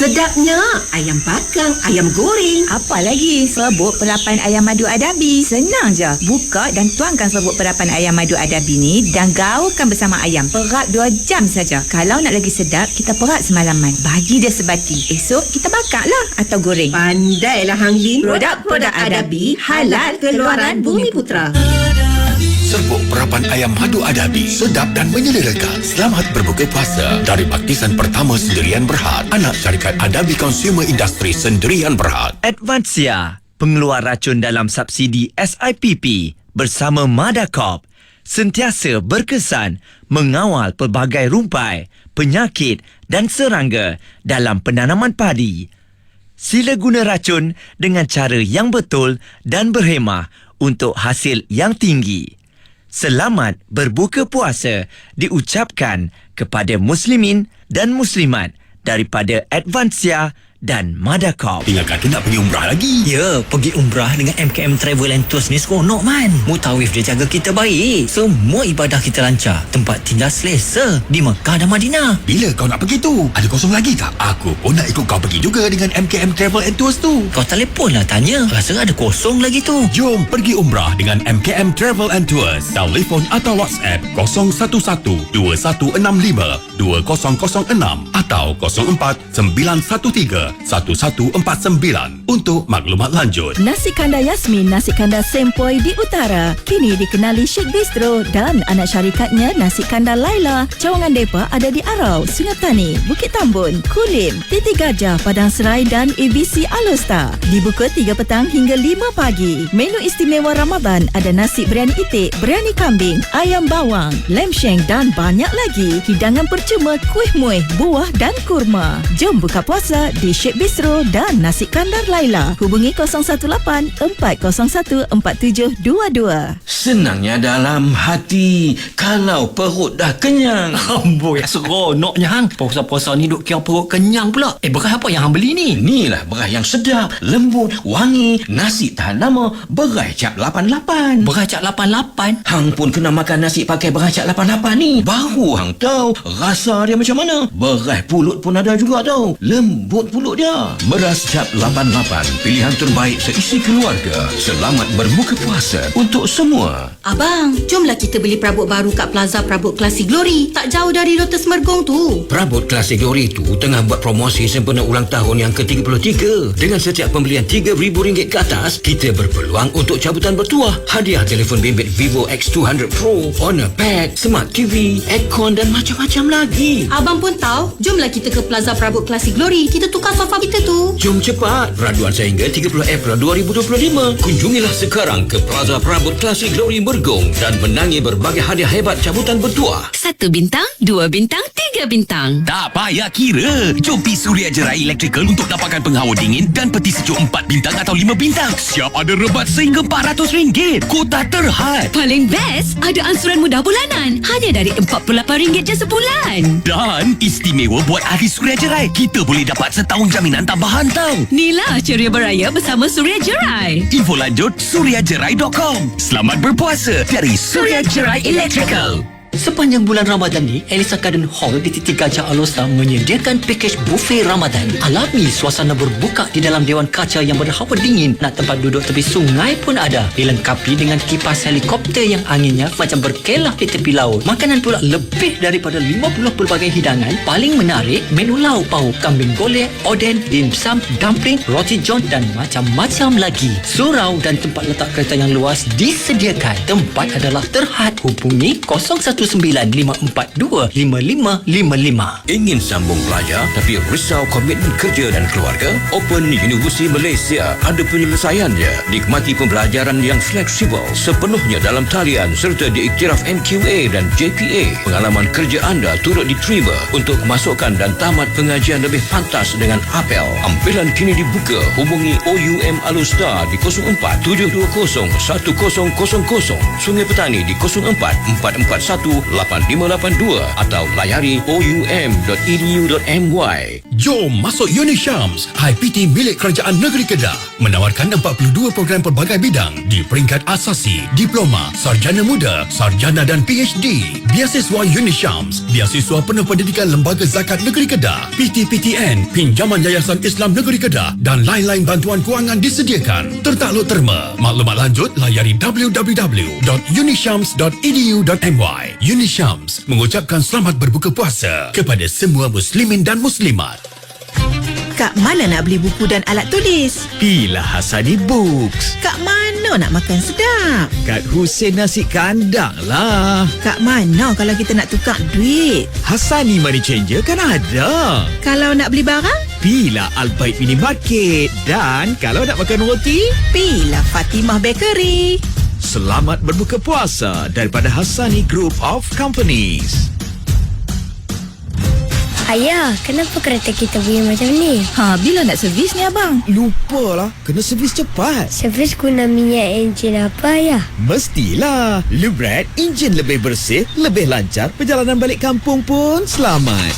Sedapnya ayam bakar, ayam goreng. Apa lagi? Serbuk perapan ayam madu adabi. Senang je. Buka dan tuangkan serbuk perapan ayam madu adabi ni dan gaulkan bersama ayam. Perap 2 jam saja. Kalau nak lagi sedap, kita perap semalaman. Bagi dia sebati. Esok kita bakar lah atau goreng. Pandailah Hang Lin. Produk-produk Adabi halal keluaran Bumi Putra. Serbuk perapan ayam madu adabi Sedap dan menyelerakan Selamat berbuka puasa Dari Baptisan Pertama Sendirian Berhad Anak syarikat Adabi Consumer Industry Sendirian Berhad Advansia, pengeluar racun dalam subsidi SIPP bersama Madacop sentiasa berkesan mengawal pelbagai rumpai, penyakit dan serangga dalam penanaman padi. Sila guna racun dengan cara yang betul dan berhemah untuk hasil yang tinggi. Selamat berbuka puasa diucapkan kepada muslimin dan muslimat daripada Advansia dan Madacop. Tinggal kata nak pergi umrah lagi Ya, pergi umrah dengan MKM Travel and Tours ni seronok man. Mutawif dia jaga kita baik. Semua ibadah kita lancar. Tempat tinggal selesa di Mekah dan Madinah. Bila kau nak pergi tu? Ada kosong lagi tak? Aku pun nak ikut kau pergi juga dengan MKM Travel and Tours tu Kau telefon lah tanya. Rasa ada kosong lagi tu. Jom pergi umrah dengan MKM Travel and Tours. Telefon atau WhatsApp 011-2165-2006 atau 04-913-1149 untuk maklumat lanjut. Nasi kandar Yasmin, nasi kandar Sempoi di utara. Kini dikenali Sheikh Bistro dan anak syarikatnya Nasi Kandar Laila. Cawangan depa ada di Arau, Sungai Tani, Bukit Tambun, Kulim, Titi Gajah, Padang Serai dan ABC Alusta. Dibuka 3 petang hingga 5 pagi. Menu istimewa Ramadan ada nasi biryani itik, biryani kambing, ayam bawang, lem sheng dan banyak lagi. Hidangan percuma, kuih muih, buah dan kurma. Jom buka puasa di Sheikh Bistro dan Nasi Kandar Laila. Hubungi 018 401 4722. Senangnya dalam hati Kalau perut dah kenyang Amboi, seronoknya hang. Puasa-puasa ni duk kira perut kenyang pula. Eh, beras apa yang hang beli ni? Inilah beras yang sedap Lembut, wangi Nasi tahan lama Beras cap 88 Beras cak 88. Hang pun kena makan nasi pakai beras cap 88 ni Baru hang tahu Rasa dia macam mana Beras pulut pun ada juga tau Lembut pulut dia Beras cap 88 Pilihan terbaik seisi keluarga Selamat berbuka puasa Untuk semua Abang, jomlah kita beli perabot baru kat Plaza Perabot Classy Glory. Tak jauh dari Lotus Mergong tu. Perabot Klasik Glory itu tengah buat promosi sempena ulang tahun yang ke-33. Dengan setiap pembelian RM3,000 ke atas, kita berpeluang untuk cabutan bertuah. Hadiah telefon bimbit Vivo X200 Pro, Honor Pad, Smart TV, aircon dan macam-macam lagi. Abang pun tahu, jomlah kita ke Plaza Perabot Classy Glory. Kita tukar sofa kita tu. Jom cepat, raduan sehingga 30 April 2025. Kunjungilah sekarang ke Plaza Perabot Klasik Glory Mergong dan menangi berbagai hadiah hebat cabutan bertuah. Satu bintang, dua bintang, tiga bintang. Tak payah kira. Jom pergi Suria Jerai Electrical untuk dapatkan penghawa dingin dan peti sejuk 4 bintang atau 5 bintang. Siap ada rebat sehingga RM400. Kota terhad. Paling best, ada ansuran mudah bulanan. Hanya dari RM48 je sebulan. Dan istimewa buat ahli Suria Jerai. Kita boleh dapat setahun jaminan tambahan tau. Inilah ceria beraya bersama Suria Jerai. Info lanjut suriajerai.com. Selamat berpuasa dari Suria Jerai Electrical. Sepanjang bulan Ramadan ni, Elisa Garden Hall di Titik Gajah Alosa menyediakan pakej buffet Ramadan. Alami suasana berbuka di dalam dewan kaca yang berhawa dingin. Nak tempat duduk tepi sungai pun ada. Dilengkapi dengan kipas helikopter yang anginnya macam berkelah di tepi laut. Makanan pula lebih daripada 50 pelbagai hidangan. Paling menarik, menu lauk pauk, kambing golek, oden, dimsum, dumpling, roti john dan macam-macam lagi. Surau dan tempat letak kereta yang luas disediakan. Tempat adalah terhad. Hubungi 0195425555. Ingin sambung belajar tapi risau komitmen kerja dan keluarga? Open University Malaysia ada penyelesaiannya. Nikmati pembelajaran yang fleksibel sepenuhnya dalam talian serta diiktiraf NQA dan JPA. Pengalaman kerja anda turut diterima untuk kemasukan dan tamat pengajian lebih pantas dengan APEL. Ampilan kini dibuka. Hubungi OUM Alustar di 04 720 1000. Sungai Petani di 04 441 01718582 atau layari oum.edu.my. Jom masuk Unishams, IPT milik Kerajaan Negeri Kedah. Menawarkan 42 program pelbagai bidang di peringkat asasi, diploma, sarjana muda, sarjana dan PhD. Biasiswa Unishams, biasiswa penuh pendidikan Lembaga Zakat Negeri Kedah, PTPTN, Pinjaman Yayasan Islam Negeri Kedah dan lain-lain bantuan kewangan disediakan. Tertakluk terma. Maklumat lanjut layari www.unishams.edu.my. Unishams mengucapkan selamat berbuka puasa kepada semua muslimin dan muslimat. Kat mana nak beli buku dan alat tulis? Pilah Hasani Books. Kat mana nak makan sedap? Kat Hussein Nasi Kandang lah. Kat mana kalau kita nak tukar duit? Hasani Money Changer kan ada. Kalau nak beli barang? Pilah Albaik Mini Market. Dan kalau nak makan roti, Pilah Fatimah Bakery. Selamat berbuka puasa daripada Hasani Group of Companies. Ayah, kenapa kereta kita bunyi macam ni? Ha, bila nak servis ni abang? Lupa lah, kena servis cepat. Servis guna minyak enjin apa ayah? Mestilah. Lubrat, enjin lebih bersih, lebih lancar, perjalanan balik kampung pun selamat.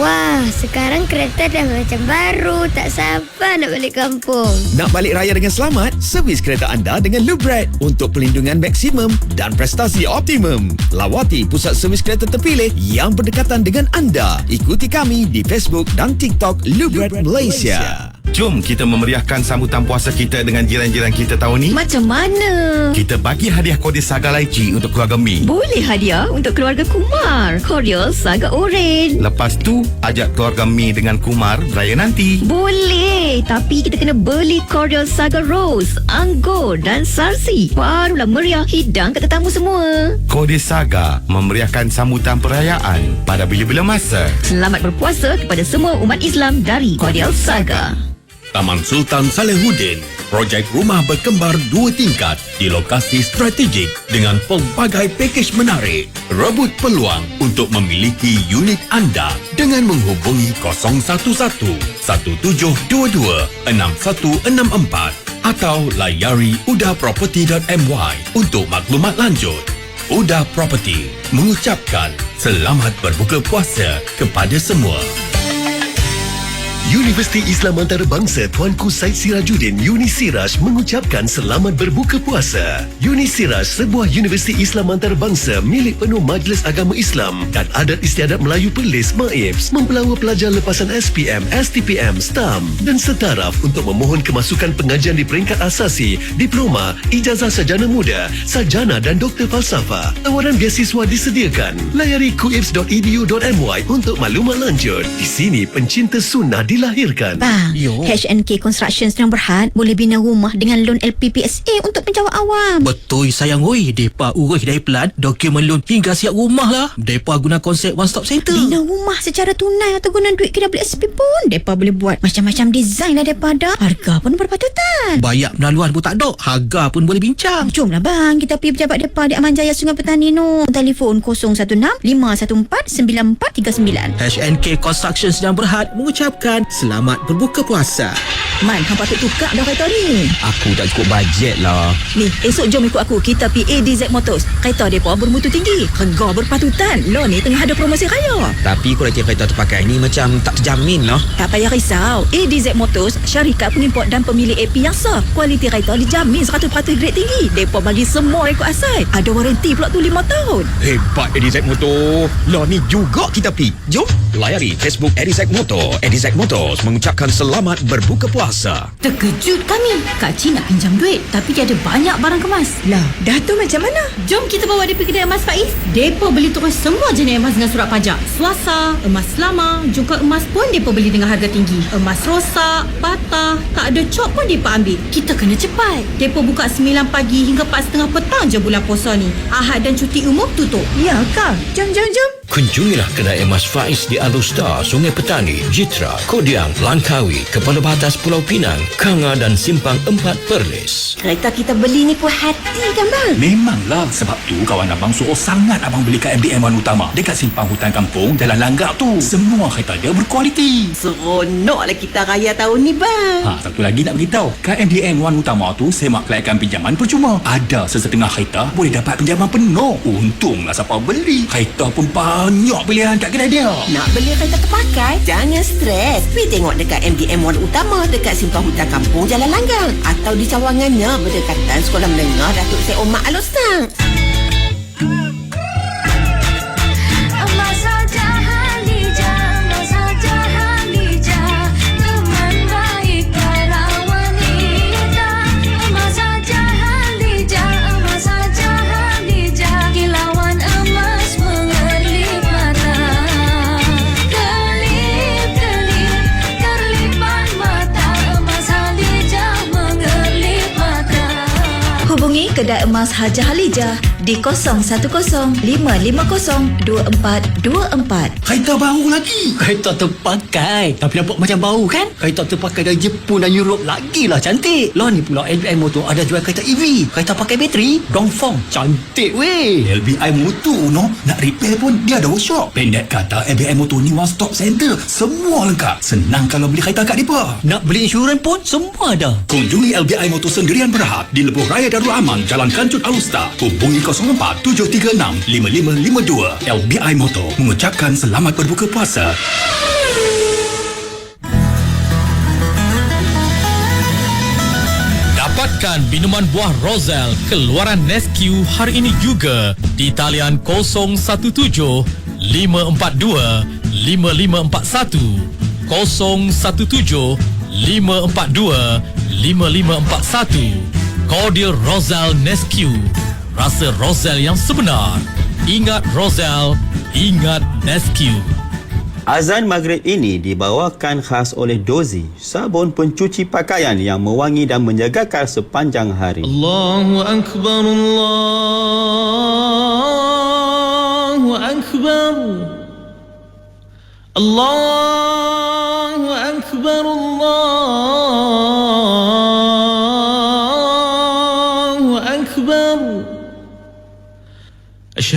Wah, sekarang kereta dah macam baru. Tak sabar nak balik kampung. Nak balik raya dengan selamat? Servis kereta anda dengan Lubrat untuk pelindungan maksimum dan prestasi optimum. Lawati pusat servis kereta terpilih yang berdekatan dengan anda. Ikuti kami di Facebook dan TikTok Lubrat, Malaysia. Jom kita memeriahkan sambutan puasa kita dengan jiran-jiran kita tahun ni. Macam mana? Kita bagi hadiah kode Saga Lychee untuk keluarga Mi. Boleh hadiah untuk keluarga Kumar. Cordial Saga Oren. Lepas tu, ajak keluarga Mi dengan Kumar raya nanti. Boleh, tapi kita kena beli Cordial Saga Rose, Anggur dan Sarsi. Barulah meriah hidang ke tetamu semua. Kode Saga memeriahkan sambutan perayaan pada bila-bila masa. Selamat berpuasa kepada semua umat Islam dari Cordial Saga. Taman Sultan Salehuddin, projek rumah berkembar dua tingkat di lokasi strategik dengan pelbagai pakej menarik. Rebut peluang untuk memiliki unit anda dengan menghubungi 011 1722 6164 atau layari udaproperty.my untuk maklumat lanjut. Udah Property mengucapkan selamat berbuka puasa kepada semua. Universiti Islam Antarabangsa Tuanku Said Sirajuddin Unisiraj mengucapkan selamat berbuka puasa. Unisiraj sebuah universiti Islam antarabangsa milik penuh Majlis Agama Islam dan Adat Istiadat Melayu Perlis MAIPS mempelawa pelajar lepasan SPM, STPM, STAM dan setaraf untuk memohon kemasukan pengajian di peringkat asasi, diploma, ijazah sarjana muda, sarjana dan doktor falsafah. Tawaran beasiswa disediakan. Layari kuips.edu.my untuk maklumat lanjut. Di sini pencinta sunnah dilahirkan. Bang, H&K Construction Sedang Berhad boleh bina rumah dengan loan LPPSA untuk penjawat awam. Betul sayang oi. Depa urus dari pelan, dokumen loan hingga siap rumah lah. Depa guna konsep one stop center. Bina rumah secara tunai atau guna duit KWSP pun mereka boleh buat macam-macam desain lah daripada harga pun berpatutan. Bayar penaluan pun tak ada. Harga pun boleh bincang. Jomlah bang, kita pergi pejabat depa di Aman Jaya Sungai Petani no. Telefon 016 514 9439. HNK Construction sedang berhad mengucapkan selamat berbuka puasa. Man, hang patut tukar dah kereta ni. Aku tak cukup bajet lah. Ni, esok jom ikut aku. Kita pergi ADZ Motors. Kereta mereka bermutu tinggi. Harga berpatutan. Lo ni tengah ada promosi raya. Tapi kualiti kereta terpakai ni macam tak terjamin lah. Tak payah risau. ADZ Motors, syarikat pengimport dan pemilik AP yang sah. Kualiti kereta dijamin 100% grade tinggi. Mereka bagi semua ikut asal. Ada waranti pula tu 5 tahun. Hebat Edizek Motor. Lah ni juga kita pi. Jom layari Facebook Edizek Motor. Edizek Motors mengucapkan selamat berbuka puasa. Terkejut kami. Kak Cik nak pinjam duit tapi dia ada banyak barang kemas. Lah, dah tu macam mana? Jom kita bawa dia pergi kedai emas Faiz. Depa beli terus semua jenis emas dengan surat pajak. Suasa, emas lama, jungkal emas pun depa beli dengan harga tinggi. Emas rosak, patah, tak ada cop pun depa ambil. Kita kena cepat. Depa buka 9 pagi hingga 4.30 petang je bulan puasa ni. Ahad dan cuti umum tutup. Ya kah? Jom, jom, jom. Kunjungilah kedai emas Faiz di Alustar, Sungai Petani, Jitra, Kodiang, Langkawi, Kepala Batas Pulau Pinang, Kanga dan Simpang 4 Perlis. Kereta kita beli ni puas hati kan bang? Memanglah sebab tu kawan abang suruh sangat abang beli kat MDM Wan Utama dekat simpang hutan kampung Jalan Langgak tu. Semua kereta dia berkualiti. Seronoklah kita raya tahun ni bang. Ha, satu lagi nak beritahu. Kat MDM Wan Utama tu semak kelayakan pinjaman percuma. Ada sesetengah kereta boleh dapat pinjaman penuh. Untunglah siapa beli. Kereta pun banyak pilihan kat kedai dia. Nak beli kereta terpakai? Jangan stres. Pergi tengok dekat MDM One Utama dekat Simpang Hutan Kampung Jalan Langgang. Atau di cawangannya berdekatan Sekolah Menengah Datuk Seri Omar Alostang. Emas Haja Halijah di 0105502424. Kereta baru lagi. Kereta terpakai. Tapi nampak macam baru kan? Kereta terpakai dari Jepun dan Europe lagilah cantik. Lah ni pula LBI Motor ada jual kereta EV. Kereta pakai bateri. Dongfeng. Cantik weh. LBI Motor no Nak repair pun dia ada workshop Pendek kata LBI Motor ni one stop center Semua lengkap Senang kalau beli kereta kat mereka Nak beli insurans pun semua ada. Kunjungi LBI Motor Sendirian Berhad Di Lebuh Raya Darul Aman Jalan Kancut Alusta Hubungi 04 736 5552 LBI Motor Mengucapkan selamat berbuka puasa. Dapatkan minuman buah Rosel keluaran Nesque hari ini juga di talian 017 542 5541 017 542 5541 Cordial Rosel Nesque Rasa Rosel yang sebenar. Ingat Rosel Ingat Nesque Azan maghrib ini dibawakan khas oleh Dozi, sabun pencuci pakaian yang mewangi dan menjaga kekal sepanjang hari. Allahu Akbar Allahu Akbar. Allahu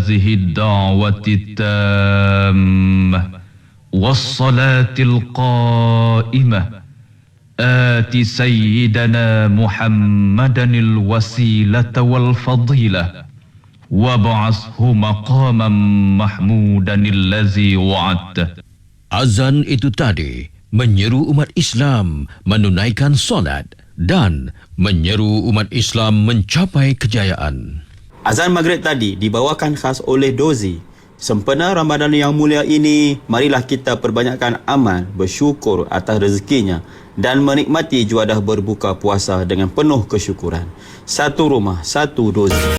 هذه الدعوة التامة والصلاة القائمة آت سيدنا محمدا الوسيلة والفضيلة وابعثه مقاما محمودا الذي وعدته Azan itu tadi menyeru umat Islam menunaikan solat dan menyeru umat Islam mencapai kejayaan. Azan maghrib tadi dibawakan khas oleh Dozi. Sempena Ramadan yang mulia ini, marilah kita perbanyakkan amal, bersyukur atas rezekinya dan menikmati juadah berbuka puasa dengan penuh kesyukuran. Satu rumah, satu dozi.